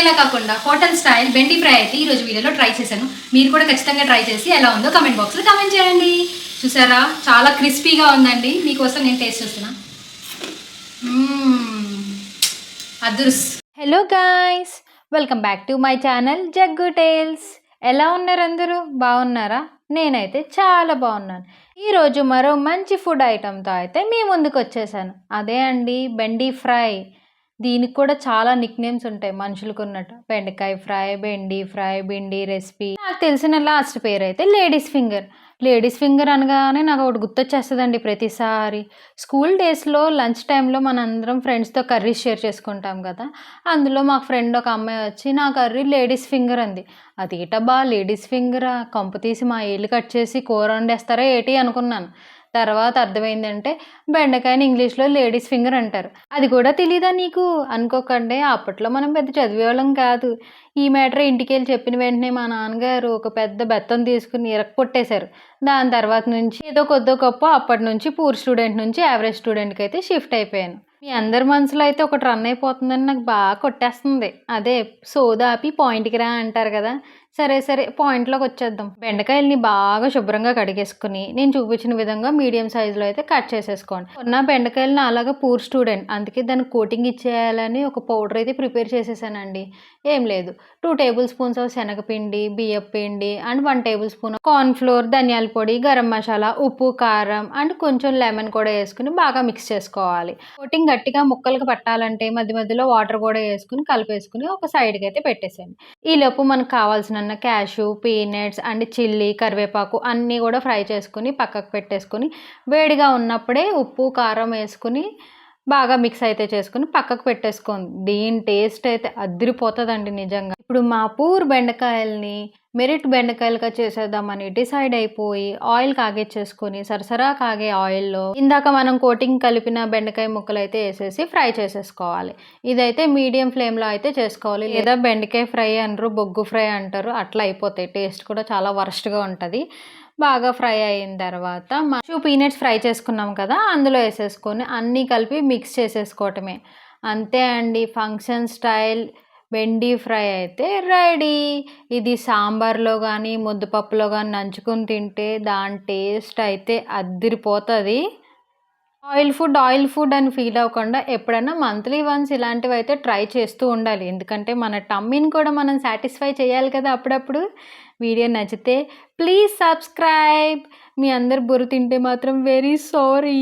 ఒకేలా కాకుండా hotel style బెండి fry అయితే ఈరోజు వీడియోలో ట్రై చేశాను. మీరు కూడా ఖచ్చితంగా ట్రై చేసి ఎలా ఉందో కమెంట్ బాక్స్లో కమెంట్ చేయండి. చూసారా? చాలా క్రిస్పీగా ఉందండి. మీకోసం నేను టేస్ట్ చేస్తున్నా. అదుర్స్ hello guys welcome back to my channel Jaggu tales ఎలా ఉన్నారు అందరూ? బాగున్నారా? నేనైతే చాలా బాగున్నాను. ఈరోజు మరో మంచి ఫుడ్ ఐటెంతో అయితే మీ ముందుకు వచ్చేసాను. అదే అండి బెండి ఫ్రై. దీనికి కూడా చాలా నిక్ నేమ్స్ ఉంటాయి. మనుషులకు ఉన్నట్టు. బెండకాయ fry bendi fry bhindi recipe. నాకు తెలిసిన లాస్ట్ పేరు అయితే లేడీస్ ఫింగర్. లేడీస్ ఫింగర్ అనగానే నాకు ఒకటి గుర్తొచ్చేస్తుందండి ప్రతిసారి. స్కూల్ డేస్లో లంచ్ టైంలో మనందరం ఫ్రెండ్స్తో కర్రీస్ షేర్ చేసుకుంటాం కదా. అందులో మా ఫ్రెండ్ ఒక అమ్మాయి వచ్చి నా కర్రీ లేడీస్ ఫింగర్ అంది. అది ఏటబ్బా లేడీస్ ఫింగరా? కంపు తీసి మా ఏళ్ళు కట్ చేసి కూర వండేస్తారా ఏటి? అనుకున్నాను. తర్వాత అర్థమైందంటే బెండకాయని ఇంగ్లీష్లో లేడీస్ ఫింగర్ అంటారు. అది కూడా తెలియదా నీకు? అనుకోకండి అప్పట్లో మనం పెద్ద చదివేవాళ్ళం కాదు. ఈ మ్యాటర్ ఇంటికి వెళ్ళి చెప్పిన వెంటనే మా నాన్నగారు ఒక పెద్ద బెత్తం తీసుకుని ఇరక్కొట్టేశారు దాని తర్వాత నుంచి ఏదో కొద్దో గొప్ప అప్పటి నుంచి పూర్ స్టూడెంట్ నుంచి యావరేజ్ స్టూడెంట్కి అయితే షిఫ్ట్ అయిపోయాను. మీ అందరి మనసులో అయితే ఒకటి రన్ అయిపోతుందని నాకు బాగా కొట్టేస్తుంది. అదే సోదాపి పాయింట్కి రా అంటారు కదా. సరే సరే పాయింట్లోకి వచ్చేద్దాం. బెండకాయల్ని బాగా శుభ్రంగా కడిగేసుకుని నేను చూపించిన విధంగా మీడియం సైజులో అయితే కట్ చేసేసుకోండి. ఉన్న బెండకాయలను అలాగా పూర్ స్టూడెంట్ అందుకే దానికి కోటింగ్ ఇచ్చేయాలని ఒక పౌడర్ అయితే ప్రిపేర్ చేసేసానండి. ఏం లేదు. టూ టేబుల్ స్పూన్స్ ఆఫ్ శనగపిండి బియ్యం పిండి and one table spoon corn flour ధనియాల పొడి గరం మసాలా ఉప్పు కారం అండ్ కొంచెం లెమన్ కూడా వేసుకుని బాగా మిక్స్ చేసుకోవాలి. కోటింగ్ గట్టిగా ముక్కలకు పట్టాలంటే మధ్య మధ్యలో వాటర్ కూడా వేసుకుని కలిపేసుకుని ఒక సైడ్కి అయితే పెట్టేసేయండి. ఈ లోపు మనకు కావాల్సిన క్యాషు పీనట్స్ అండ్ చిల్లీ కరివేపాకు అన్నీ కూడా ఫ్రై చేసుకుని పక్కకు పెట్టేసుకుని వేడిగా ఉన్నప్పుడే ఉప్పు కారం వేసుకుని బాగా మిక్స్ అయితే చేసుకుని పక్కకు పెట్టేసుకోండి. దీని టేస్ట్ అయితే అదిరిపోతుందండి నిజంగా. ఇప్పుడు మా పూర్ బెండకాయల్ని మెరిట్ బెండకాయలుగా చేసేద్దామని డిసైడ్ అయిపోయి ఆయిల్ కాగేచేసుకొని సరసరా కాగే ఆయిల్లో ఇందాక మనం కోటింగ్ కలిపిన బెండకాయ ముక్కలు అయితే వేసేసి ఫ్రై చేసేసుకోవాలి. ఇదైతే మీడియం ఫ్లేమ్లో అయితే చేసుకోవాలి. లేదా బెండకాయ ఫ్రై అనరు బొగ్గు ఫ్రై అంటారు అట్లా అయిపోతాయి. టేస్ట్ కూడా చాలా వరస్ట్గా ఉంటుంది. బాగా ఫ్రై అయిన తర్వాత టూ పీనట్స్ ఫ్రై చేసుకున్నాం కదా అందులో వేసేసుకొని అన్నీ కలిపి మిక్స్ చేసేసుకోవటమే. అంతే అండి ఫంక్షన్ స్టైల్. వెండి ఫ్రై అయితే రెడీ. ఇది సాంబార్లో కానీ ముద్దపప్పులో కానీ నంచుకుని తింటే దాని టేస్ట్ అయితే అద్దిరిపోతుంది. ఆయిల్ ఫుడ్ ఆయిల్ ఫుడ్ అని ఫీల్ అవ్వకుండా ఎప్పుడైనా మంత్లీ వన్స్ ఇలాంటివి అయితే ట్రై చేస్తూ ఉండాలి. ఎందుకంటే మన టమ్మీని కూడా మనం సాటిస్ఫై చేయాలి కదా అప్పుడప్పుడు. వీడియో నచ్చితే ప్లీజ్ సబ్స్క్రైబ్. మీ అందరు బుర్ర తింటే మాత్రం వెరీ సారీ.